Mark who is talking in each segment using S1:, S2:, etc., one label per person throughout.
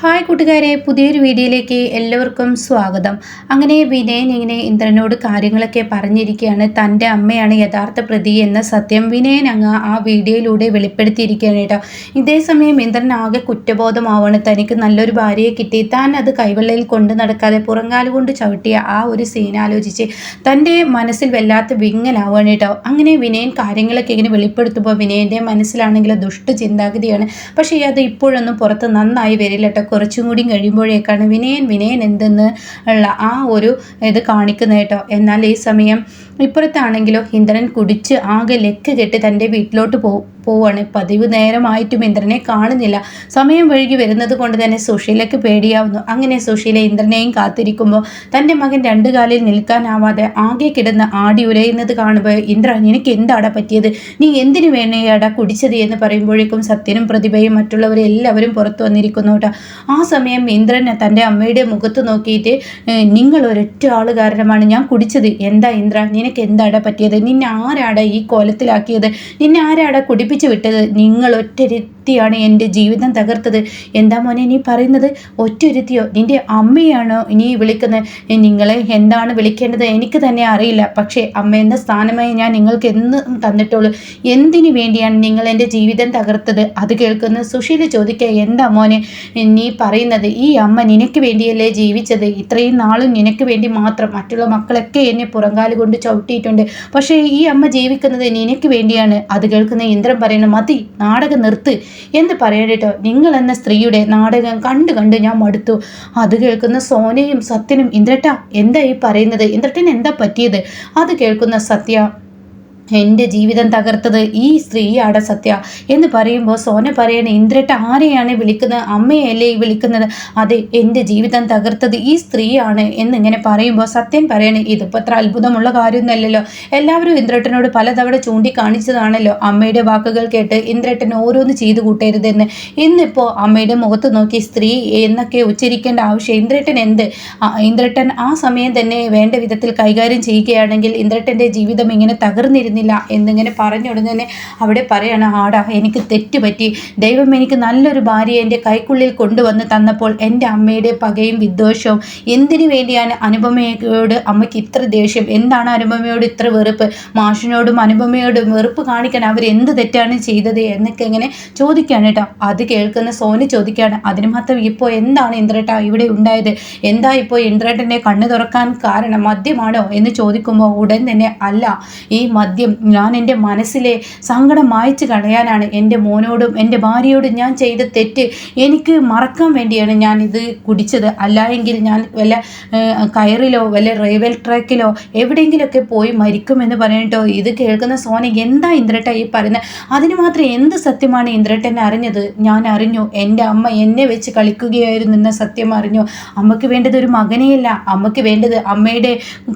S1: Hi കൂട്ടുകാരെ പുതിയൊരു വീഡിയോയിലേക്ക് എല്ലാവർക്കും സ്വാഗതം. അങ്ങനെ വിനയൻ ഇങ്ങനെ ഇന്ദ്രനോട് കാര്യങ്ങളൊക്കെ പറഞ്ഞിരിക്കുകയാണ്. തന്റെ അമ്മയാണ് യഥാർത്ഥ പ്രതി എന്ന സത്യം വിനയൻ അങ്ങ് ആ വീഡിയോയിലൂടെ വെളിപ്പെടുത്തിയിരിക്കുകയാണ് കേട്ടോ. ഇതേസമയം ഇന്ദ്രൻ ആകെ കുറ്റബോധമാവാണ്. തനിക്ക് നല്ലൊരു ഭാര്യയെ കിട്ടി. താൻ അത് കൈവെള്ളയിൽ കൊണ്ട് നടക്കാതെ പുറങ്കാൽ കൊണ്ട് ചവിട്ടിയ ആ ഒരു സീൻ ആലോചിച്ച് തന്റെ മനസ്സിൽ വല്ലാത്ത വിങ്ങനാവാണ് കേട്ടോ. അങ്ങനെ വിനയൻ കാര്യങ്ങളൊക്കെ ഇങ്ങനെ വെളിപ്പെടുത്തുമ്പോൾ വിനയന്റെ മനസ്സിലാണെങ്കിൽ ദുഷ്ട ചിന്താഗതിയാണ് പക്ഷേ അത് ഇപ്പോഴൊന്നും പുറത്ത് നന്നായി വരില്ല കുറച്ചും കൂടി കഴിയുമ്പോഴേക്കാണ് വിനയൻ വിനയൻ എന്തെന്ന് ഉള്ള ആ ഒരു ഇത് കാണിക്കുന്നത് കേട്ടോ. എന്നാൽ ഈ സമയം ഇപ്പുറത്താണെങ്കിലോ ഇന്ദ്രൻ കുടിച്ച് ആകെ ലെക്ക് കെട്ടി തന്റെ വീട്ടിലോട്ട് പോകും പോവാണ് പതിവ് നേരമായിട്ടും ഇന്ദ്രനെ കാണുന്നില്ല. സമയം വഴുകി വരുന്നത് കൊണ്ട് തന്നെ സുശീലയ്ക്ക് പേടിയാവുന്നു. അങ്ങനെ സുശീല ഇന്ദ്രനെയും കാത്തിരിക്കുമ്പോൾ തന്റെ മകൻ രണ്ടു കാലിൽ നിൽക്കാനാവാതെ ആകെ കിടന്ന് ആടി ഉരയുന്നത് കാണുമ്പോൾ ഇന്ദ്ര നിനക്ക് എന്താടാ പറ്റിയത്? നീ എന്തിനു വേണേടാ കുടിച്ചത്? എന്ന് പറയുമ്പോഴേക്കും സത്യനും പ്രതിഭയും മറ്റുള്ളവരും എല്ലാവരും പുറത്തു വന്നിരിക്കുന്നു കേട്ടോ. ആ സമയം ഇന്ദ്രൻ തന്റെ അമ്മയുടെ മുഖത്ത് നോക്കിയിട്ട് നിങ്ങൾ ഒരൊറ്റ ആൾ കാരണമാണ് ഞാൻ കുടിച്ചത്. എന്താ ഇന്ദ്ര നിനക്ക് എന്താടാ പറ്റിയത്? നിന്നെ ആരാടാ ഈ കോലത്തിലാക്കിയത്? നിന്നെ ആരാടാ കുടിപ്പിച്ച് പഠിപ്പിച്ചു വിട്ടത് നിങ്ങൾ ഒറ്റരുത്തിയാണ് എന്റെ ജീവിതം തകർത്തത്. എന്താ മോനെ നീ പറയുന്നത്? ഒറ്റരുത്തിയോ നിന്റെ അമ്മയാണോ ഇനി വിളിക്കുന്നത്? നിങ്ങളെ എന്താണ് വിളിക്കേണ്ടത്? എനിക്ക് തന്നെ അറിയില്ല. പക്ഷേ അമ്മ എന്ന സ്ഥാനമായി ഞാൻ നിങ്ങൾക്ക് എന്ന് തന്നിട്ടുള്ളൂ. എന്തിനു വേണ്ടിയാണ് നിങ്ങൾ എന്റെ ജീവിതം തകർത്തത്? അത് കേൾക്കുന്ന സുശീല ചോദിക്കുക എന്താ മോനെ നീ പറയുന്നത്? ഈ അമ്മ നിനക്ക് വേണ്ടിയല്ലേ ജീവിച്ചത്? ഇത്രയും നാളും നിനക്ക് വേണ്ടി മാത്രം മറ്റുള്ള മക്കളൊക്കെ എന്നെ പുറങ്കാലുകൊണ്ട് ചവിട്ടിയിട്ടുണ്ട്. പക്ഷേ ഈ അമ്മ ജീവിക്കുന്നത് നിനക്ക് വേണ്ടിയാണ്. അത് കേൾക്കുന്ന ഇന്ദ്രൻ പറയണം മതി നാടകം നിർത്ത് എന്ന് പറയണേട്ടോ നിങ്ങൾ എന്ന സ്ത്രീയുടെ നാടകം കണ്ടു കണ്ട് ഞാൻ മടുത്തു. അത് കേൾക്കുന്ന സോനയും സത്യനും ഇന്ദ്രട്ട എന്താ ഈ പറയുന്നത്? ഇന്ദ്രട്ടൻ എന്താ പറ്റിയത്? അത് കേൾക്കുന്ന സത്യ എന്റെ ജീവിതം തകർത്തത് ഈ സ്ത്രീയാണ് സത്യ എന്ന് പറയുമ്പോൾ സോന പറയണേ ഇന്ദ്രട്ട ആരെയാണ് വിളിക്കുന്നത്? അമ്മയല്ലേ വിളിക്കുന്നത്? അതെ എന്റെ ജീവിതം തകർത്തത് ഈ സ്ത്രീയാണ് എന്നിങ്ങനെ പറയുമ്പോൾ സത്യൻ പറയണേ ഇതിപ്പോൾ അത്ര അത്ഭുതമുള്ള കാര്യമൊന്നുമല്ലല്ലോ. എല്ലാവരും ഇന്ദ്രട്ടനോട് പലതവണ ചൂണ്ടിക്കാണിച്ചതാണല്ലോ. അമ്മയുടെ വാക്കുകൾ കേട്ട് ഇന്ദ്രട്ടൻ ഓരോന്ന് ചെയ്തു കൂട്ടരുതെന്ന്. ഇന്നിപ്പോൾ അമ്മയുടെ മുഖത്ത് നോക്കി സ്ത്രീ എന്നൊക്കെ ഉച്ചരിക്കേണ്ട ആവശ്യം ഇന്ദ്രട്ടൻ എന്ത്? ഇന്ദ്രട്ടൻ ആ സമയം തന്നെ വേണ്ട വിധത്തിൽ കൈകാര്യം ചെയ്യുകയാണെങ്കിൽ ഇന്ദ്രട്ടന്റെ ജീവിതം ഇങ്ങനെ തകർന്നിരുന്നു പറ്റുന്നില്ല എന്നിങ്ങനെ പറഞ്ഞുടനെ അവിടെ പറയാണ് ആടാ എനിക്ക് തെറ്റുപറ്റി ദൈവം എനിക്ക് നല്ലൊരു ഭാര്യയെ എന്റെ കൈക്കുള്ളിൽ കൊണ്ടുവന്ന് തന്നപ്പോൾ എന്റെ അമ്മയുടെ പകയും വിദ്വേഷവും എന്തിനു വേണ്ടിയാണ് അനുപമയോട് അമ്മയ്ക്ക് ഇത്ര ദേഷ്യം? എന്താണ് അനുപമയോട് ഇത്ര വെറുപ്പ്? മാഷിനോടും അനുപമയോടും വെറുപ്പ് കാണിക്കാൻ അവർ എന്ത് തെറ്റാണ് ചെയ്തത്? എന്നൊക്കെ ഇങ്ങനെ ചോദിക്കുകയാണ് കേട്ടോ. അത് കേൾക്കുന്ന സോനി ചോദിക്കുകയാണ് അതിന് മാത്രം ഇപ്പോൾ എന്താണ് ഇന്ദ്രേട്ട ഇവിടെ ഉണ്ടായത്? എന്താ ഇപ്പോൾ ഇന്ദ്രേട്ടന്റെ കണ്ണു തുറക്കാൻ കാരണം മദ്യമാണോ? എന്ന് ചോദിക്കുമ്പോൾ ഉടൻ തന്നെ അല്ല ഈ മദ്യം ആദ്യം ഞാൻ എന്റെ മനസ്സിലെ സങ്കടം മായച്ചു കളയാനാണ് എന്റെ മോനോടും എന്റെ ഭാര്യയോടും ഞാൻ ചെയ്ത തെറ്റ്. എനിക്ക് മറക്കാൻ വേണ്ടിയാണ് ഞാൻ ഇത് കുടിച്ചത്. അല്ലായെങ്കിൽ ഞാൻ വല്ല കയറിലോ വല്ല റെയിൽവേ ട്രാക്കിലോ എവിടെയെങ്കിലുമൊക്കെ പോയി മരിക്കുമെന്ന് പറഞ്ഞിട്ടോ? ഇത് കേൾക്കുന്ന സോന എന്താ ഇന്ദ്രട്ട ഈ പറയുന്നത്? അതിന് മാത്രം എന്ത് സത്യമാണ് ഇന്ദ്രട്ടൻ അറിഞ്ഞത്? ഞാൻ അറിഞ്ഞു. എന്റെ അമ്മ എന്നെ വെച്ച് കളിക്കുകയായിരുന്നു എന്ന സത്യം അറിഞ്ഞു. അമ്മയ്ക്ക് വേണ്ടത് ഒരു മകനെയല്ല അമ്മയ്ക്ക് വേണ്ടത് അമ്മയുടെ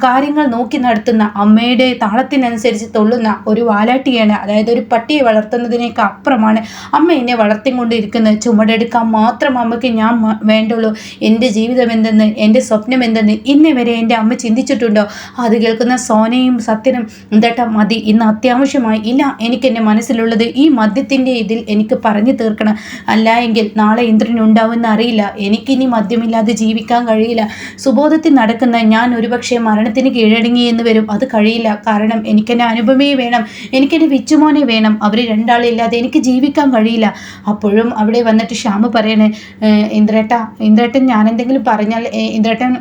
S1: കാര്യങ്ങൾ നോക്കി നടത്തുന്ന അമ്മയുടെ താളത്തിനനുസരിച്ച് തുള്ളുന്ന ഒരു വാലാട്ടിയാണ്. അതായത് ഒരു പട്ടിയെ വളർത്തുന്നതിനേക്ക് അപ്പുറമാണ് അമ്മ എന്നെ വളർത്തിക്കൊണ്ടിരിക്കുന്നത്. ചുമടെടുക്കാൻ മാത്രം അമ്മയ്ക്ക് ഞാൻ വേണ്ടുള്ളൂ. എന്റെ ജീവിതം എന്തെന്ന് എന്റെ സ്വപ്നം എന്തെന്ന് ഇന്നേ വരെ എന്റെ അമ്മ ചിന്തിച്ചിട്ടുണ്ടോ? അത് കേൾക്കുന്ന സോനയും സത്യനും എന്താട്ടാ മതി. ഇന്ന് അത്യാവശ്യമായി ഇല്ല. എനിക്ക് എന്റെ മനസ്സിലുള്ളത് ഈ മദ്യത്തിന്റെ ഇതിൽ എനിക്ക് പറഞ്ഞു തീർക്കണം. അല്ല എങ്കിൽ നാളെ ഇന്ദ്രനുണ്ടാവുമെന്ന് അറിയില്ല. എനിക്കിനി മദ്യമില്ലാതെ ജീവിക്കാൻ കഴിയില്ല. സുബോധത്തിൽ നടക്കുന്ന ഞാൻ ഒരുപക്ഷെ മരണത്തിന് കീഴടങ്ങി എന്ന് വരും. അത് കഴിയില്ല. കാരണം എനിക്കെന്നെ അനുഭവം അനുപമേ വേണം എനിക്കെന്റെ വിച്ചുമോനെ വേണം. അവർ രണ്ടാളില്ലാതെ എനിക്ക് ജീവിക്കാൻ കഴിയില്ല. അപ്പോഴും അവിടെ വന്നിട്ട് ശ്യാമ് പറയണേ ഇന്ദ്രേട്ട ഇന്ദ്രേട്ടൻ ഞാൻ എന്തെങ്കിലും പറഞ്ഞാൽ ഇന്ദ്രേട്ടൻ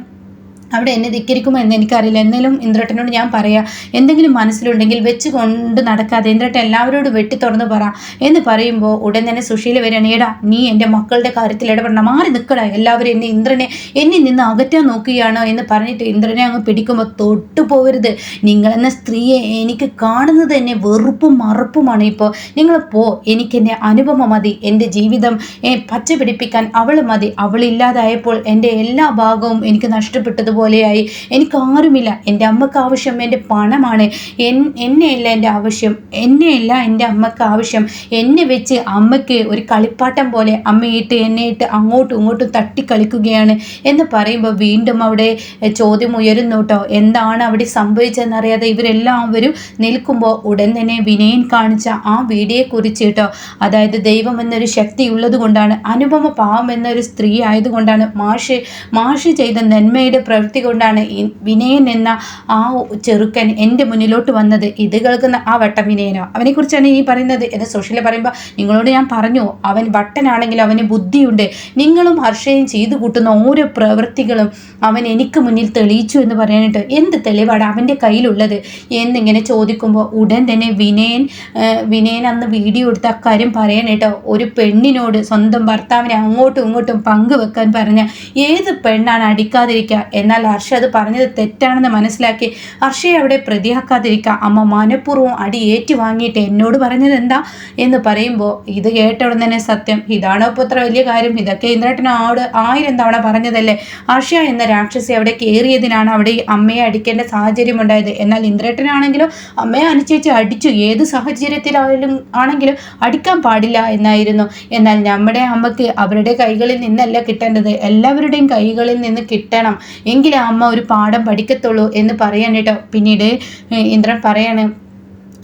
S1: അവിടെ എന്നെ ധിക്കരിക്കുമോ എന്ന് എനിക്കറിയില്ല. എന്നാലും ഇന്ദ്രട്ടനോട് ഞാൻ പറയാം എന്തെങ്കിലും മനസ്സിലുണ്ടെങ്കിൽ വെച്ച് കൊണ്ട് നടക്കാതെ ഇന്ദ്രട്ടൻ എല്ലാവരോടും വെട്ടി തുറന്ന് പറ എന്ന് പറയുമ്പോൾ ഉടൻ തന്നെ സുശീല വരികയാണ്. ഏടാ നീ എന്റെ മക്കളുടെ കാര്യത്തിൽ ഇടപെടണം. മാറി നിൽക്കടാ. എല്ലാവരും എന്നെ ഇന്ദ്രനെ എന്നിൽ നിന്ന് അകറ്റാൻ നോക്കുകയാണോ എന്ന് പറഞ്ഞിട്ട് ഇന്ദ്രനെ അങ്ങ് പിടിക്കുമ്പോൾ തൊട്ടു പോകരുത് നിങ്ങളെന്ന സ്ത്രീയെ എനിക്ക് കാണുന്നത് തന്നെ വെറുപ്പും മറുപ്പുമാണ് ഇപ്പോൾ നിങ്ങൾ പോ. എനിക്കെന്റെ അനുപമ മതി. എന്റെ ജീവിതം പച്ച പിടിപ്പിക്കാൻ അവൾ മതി. അവളില്ലാതായപ്പോൾ എന്റെ എല്ലാ ഭാഗവും എനിക്ക് നഷ്ടപ്പെട്ടതുപോലെ പോലെയായി. എനിക്ക് ആരുമില്ല എന്റെ അമ്മയ്ക്ക് ആവശ്യം എന്റെ പണമാണ്. എന്നെയല്ല എന്റെ ആവശ്യം. എന്നെയല്ല എന്റെ അമ്മയ്ക്ക് ആവശ്യം എന്നെ വെച്ച് അമ്മയ്ക്ക് ഒരു കളിപ്പാട്ടം പോലെ അമ്മയിട്ട് എന്നെ ഇട്ട് അങ്ങോട്ടും ഇങ്ങോട്ടും തട്ടി കളിക്കുകയാണ് എന്ന് പറയുമ്പോൾ വീണ്ടും അവിടെ ചോദ്യം ഉയരുന്നു കേട്ടോ. എന്താണ് അവിടെ സംഭവിച്ചതെന്നറിയാതെ ഇവരെല്ലാവരും നിൽക്കുമ്പോൾ ഉടൻ തന്നെ വിനയൻ കാണിച്ച ആ വീഡിയോയെക്കുറിച്ച് കേട്ടോ. അതായത് ദൈവം എന്നൊരു ശക്തി ഉള്ളത് കൊണ്ടാണ് അനുപമ പാവം എന്നൊരു സ്ത്രീ ആയതുകൊണ്ടാണ് മാഷ് മാഷ് ചെയ്ത നന്മയുടെ പ്രവൃത്തി കൊണ്ടാണ് ഈ വിനയൻ എന്ന ആ ചെറുക്കൻ എന്റെ മുന്നിലോട്ട് വന്നത്. ഇത് കേൾക്കുന്ന ആ വട്ടം വിനയനോ. അവനെക്കുറിച്ചാണ് ഇനി പറയുന്നത്. എന്ന് സോഷ്യലിൽ പറയുമ്പോൾ നിങ്ങളോട് ഞാൻ പറഞ്ഞു അവൻ വട്ടനാണെങ്കിൽ അവന് ബുദ്ധിയുണ്ട്. നിങ്ങളും ഹർഷയും ചെയ്തു കൂട്ടുന്ന ഓരോ പ്രവൃത്തികളും അവൻ എനിക്ക് മുന്നിൽ തെളിയിച്ചു എന്ന് പറയാനായിട്ട് എന്ത് തെളിവാണ് അവന്റെ കയ്യിലുള്ളത്? എന്നിങ്ങനെ ചോദിക്കുമ്പോൾ ഉടൻ തന്നെ വിനയൻ വിനയൻ അന്ന് വീഡിയോ എടുത്ത അക്കാര്യം പറയാനായിട്ടോ ഒരു പെണ്ണിനോട് സ്വന്തം ഭർത്താവിനെ അങ്ങോട്ടും ഇങ്ങോട്ടും പങ്കുവെക്കാൻ പറഞ്ഞ ഏത് പെണ്ണാണ് അടിക്കാതിരിക്കുക? എന്നാൽ ഹർഷ അത് പറഞ്ഞത് തെറ്റാണെന്ന് മനസ്സിലാക്കി. ഹർഷയെ അവിടെ പ്രതിയാക്കാതിരിക്കുക അമ്മ മനഃപൂർവം അടി ഏറ്റു വാങ്ങിയിട്ട് എന്നോട് പറഞ്ഞത് എന്താ എന്ന് പറയുമ്പോൾ ഇത് കേട്ട തന്നെ സത്യം. ഇതാണോ ഇപ്പോൾ ഇത്ര വലിയ കാര്യം. ഇതൊക്കെ ഇന്ദ്രേട്ടനോട് ആയിരം തവണ പറഞ്ഞതല്ലേ? ഹർഷ എന്ന രാക്ഷസി അവിടെ കയറിയതിനാണ് അവിടെ ഈ അമ്മയെ അടിക്കേണ്ട സാഹചര്യം ഉണ്ടായത്. എന്നാൽ ഇന്ദ്രേട്ടനാണെങ്കിലും അമ്മയെ അനുസരിച്ച് അടിച്ചു. ഏത് സാഹചര്യത്തിലായാലും ആണെങ്കിലും അടിക്കാൻ പാടില്ല എന്നായിരുന്നു. എന്നാൽ നമ്മുടെ അമ്മയ്ക്ക് അവരുടെ കൈകളിൽ നിന്നല്ല കിട്ടേണ്ടത്. എല്ലാവരുടെയും കൈകളിൽ നിന്ന് കിട്ടണം. എങ്കിലേ അമ്മ ഒരു പാഠം പഠിക്കത്തുള്ളൂ എന്ന് പറയാൻ കേട്ടോ പിന്നീട് ഇന്ദ്രൻ പറയാണ്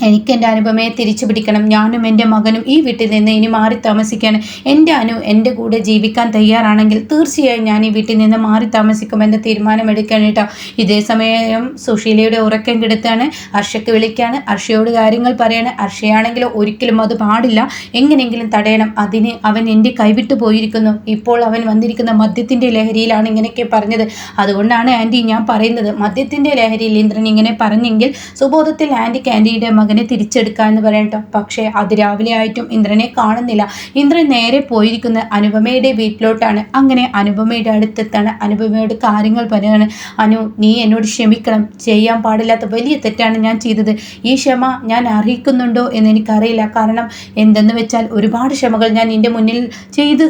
S1: എനിക്ക് എന്റെ അനുപമയെ തിരിച്ചു പിടിക്കണം. ഞാനും എന്റെ മകനും ഈ വീട്ടിൽ നിന്ന് ഇനി മാറി താമസിക്കാൻ എന്റെ അനു എന്റെ കൂടെ ജീവിക്കാൻ തയ്യാറാണെങ്കിൽ തീർച്ചയായും ഞാൻ ഈ വീട്ടിൽ നിന്ന് മാറി താമസിക്കുമെന്ന് തീരുമാനമെടുക്കാൻ കേട്ടോ ഇതേ സമയം സുശീലയുടെ ഉറക്കം കെടുത്താണ്. അർഷയ്ക്ക് വിളിക്കാണ്. അർഷയോട് കാര്യങ്ങൾ പറയാണ്. അർഷയാണെങ്കിലും ഒരിക്കലും അത് പാടില്ല. എങ്ങനെയെങ്കിലും തടയണം. അതിന് അവൻ എന്റെ കൈവിട്ടു പോയിരിക്കുന്നു. ഇപ്പോൾ അവൻ വന്നിരിക്കുന്ന മദ്യത്തിന്റെ ലഹരിയിലാണ് ഇങ്ങനെയൊക്കെ പറഞ്ഞത്. അതുകൊണ്ടാണ് ആന്റി ഞാൻ പറയുന്നത്. മദ്യത്തിന്റെ ലഹരിയിൽ ഇന്ദ്രൻ ഇങ്ങനെ പറഞ്ഞെങ്കിൽ സുബോധത്തിൽ ആന്റിക്ക് ആന്റിയുടെ മകനെ തിരിച്ചെടുക്കുക എന്ന് പറയട്ടോ പക്ഷേ അത് രാവിലെ ആയിട്ടും ഇന്ദ്രനെ കാണുന്നില്ല. ഇന്ദ്രൻ നേരെ പോയിരിക്കുന്നത് അനുപമയുടെ വീട്ടിലോട്ടാണ്. അങ്ങനെ അനുപമയുടെ അടുത്തെത്താണ്. അനുപമയോട് കാര്യങ്ങൾ പറയുകയാണ് അനു നീ എന്നോട് ക്ഷമിക്കണം. ചെയ്യാൻ പാടില്ലാത്ത വലിയ തെറ്റാണ് ഞാൻ ചെയ്തത്. ഈ ക്ഷമ ഞാൻ അറിയിക്കുന്നുണ്ടോ എന്ന് എനിക്കറിയില്ല. കാരണം എന്തെന്ന് വെച്ചാൽ ഒരുപാട് ക്ഷമകൾ ഞാൻ നിന്റെ മുന്നിൽ ചെയ്ത്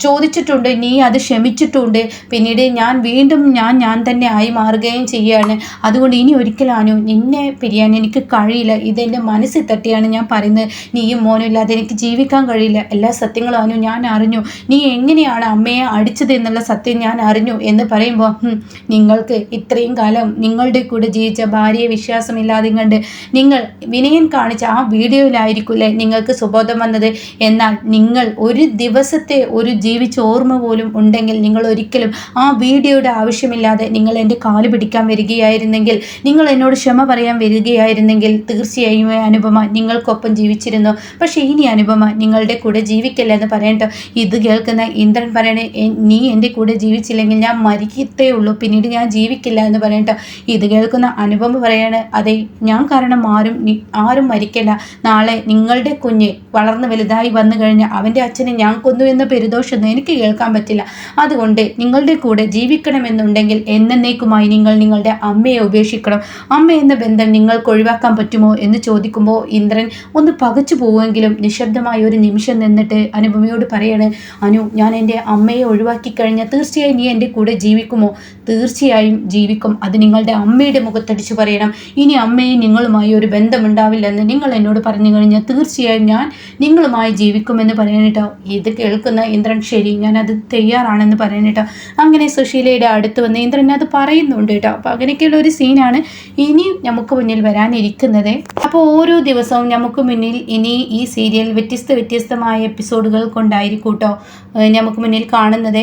S1: ചോദിച്ചിട്ടുണ്ട്. നീ അത് ക്ഷമിച്ചിട്ടുണ്ട്. പിന്നീട് ഞാൻ വീണ്ടും ഞാൻ ഞാൻ തന്നെ ആയി മാറുകയും ചെയ്യുകയാണ് അതുകൊണ്ട് ഇനി ഒരിക്കലും അനു നിന്നെ പിരിയാൻ എനിക്ക് കഴിയില്ല. ഇതെന്റെ മനസ്സിൽ തട്ടിയാണ് ഞാൻ പറയുന്നത്. നീയും മോനും ഇല്ലാതെ എനിക്ക് ജീവിക്കാൻ കഴിയില്ല. എല്ലാ സത്യങ്ങളും അനു ഞാൻ അറിഞ്ഞു. നീ എങ്ങനെയാണ് അമ്മയെ അടിച്ചത് എന്നുള്ള സത്യം ഞാൻ അറിഞ്ഞു എന്ന് പറയുമ്പോൾ നിങ്ങൾക്ക് ഇത്രയും കാലം നിങ്ങളുടെ കൂടെ ജീവിച്ച ഭാര്യയെ വിശ്വാസമില്ലാതെ കണ്ട് നിങ്ങൾ വിനയൻ കാണിച്ച ആ വീഡിയോയിലായിരിക്കില്ലേ നിങ്ങൾക്ക് സുബോധം വന്നത്? എന്നാൽ നിങ്ങൾ ഒരു ദിവസത്തെ ഒരു ജീവിച്ച ഓർമ്മ പോലും ഉണ്ടെങ്കിൽ നിങ്ങൾ ഒരിക്കലും ആ വീഡിയോയുടെ ആവശ്യമില്ലാതെ നിങ്ങൾ എന്റെ കാൽ പിടിക്കാൻ വരികയായിരുന്നെങ്കിൽ നിങ്ങൾ എന്നോട് ക്ഷമ പറയാൻ വരികയായിരുന്നെങ്കിൽ തീർച്ചയായും അനുപമ നിങ്ങൾക്കൊപ്പം ജീവിച്ചിരുന്നു. പക്ഷേ ഇനി അനുപമ നിങ്ങളുടെ കൂടെ ജീവിക്കില്ല എന്ന് പറയട്ടോ ഇത് കേൾക്കുന്ന ഇന്ദ്രൻ പറയണേ നീ എന്റെ കൂടെ ജീവിച്ചില്ലെങ്കിൽ ഞാൻ മരിക്കത്തേ ഉള്ളൂ. പിന്നീട് ഞാൻ ജീവിക്കില്ല എന്ന് പറയട്ടോ ഇത് കേൾക്കുന്ന അനുപമ പറയാണ് അതെ ഞാൻ കാരണം ആരും ആരും മരിക്കില്ല. നാളെ നിങ്ങളുടെ കുഞ്ഞ് വളർന്ന് വലുതായി വന്നു കഴിഞ്ഞാൽ അവന്റെ അച്ഛനെ ഞാൻ കൊന്നു എന്ന പെരുദോഷം എനിക്ക് കേൾക്കാൻ പറ്റില്ല. അതുകൊണ്ട് നിങ്ങളുടെ കൂടെ ജീവിക്കണമെന്നുണ്ടെങ്കിൽ എന്നേക്കുമായി നിങ്ങൾ നിങ്ങളുടെ അമ്മയെ ഉപേക്ഷിക്കണം. അമ്മ എന്ന ബന്ധം നിങ്ങൾക്ക് ഒഴിവാക്കാൻ പറ്റുമോ എന്ന് ചോദിക്കുമ്പോൾ ഇന്ദ്രൻ ഒന്ന് പകച്ചു പോവുമെങ്കിലും നിശബ്ദമായ ഒരു നിമിഷം നിന്നിട്ട് അനുപമയോട് പറയാണ് അനു ഞാൻ എന്റെ അമ്മയെ ഒഴിവാക്കി കഴിഞ്ഞാൽ തീർച്ചയായും നീ എന്റെ കൂടെ ജീവിക്കുമോ? തീർച്ചയായും ജീവിക്കും. അത് നിങ്ങളുടെ അമ്മയുടെ മുഖത്തടിച്ച് പറയണം. ഇനി അമ്മയും നിങ്ങളുമായി ഒരു ബന്ധമുണ്ടാവില്ലെന്ന് നിങ്ങൾ എന്നോട് പറഞ്ഞു കഴിഞ്ഞാൽ തീർച്ചയായും ഞാൻ നിങ്ങളുമായി ജീവിക്കുമെന്ന് പറയാനിട്ടോ ഇത് കേൾക്കുന്ന ഇന്ദ്രൻ ശരി ഞാൻ ഞാനത് തയ്യാറാണെന്ന് പറയാനിട്ടോ അങ്ങനെ സുശീലയുടെ അടുത്ത് വന്ന് ഇന്ദ്രൻ അത് പറയുന്നുണ്ട് കേട്ടോ. അപ്പോൾ അങ്ങനെയൊക്കെയുള്ള ഒരു സീനാണ് ഇനിയും നമുക്ക് മുന്നിൽ വരാനിരിക്കുന്നത്. അപ്പോൾ ഓരോ ദിവസവും നമുക്ക് മുന്നിൽ ഇനി ഈ സീരിയൽ വ്യത്യസ്ത വ്യത്യസ്തമായ എപ്പിസോഡുകൾ കൊണ്ടായിരിക്കും കേട്ടോ നമുക്ക് മുന്നിൽ കാണുന്നത്.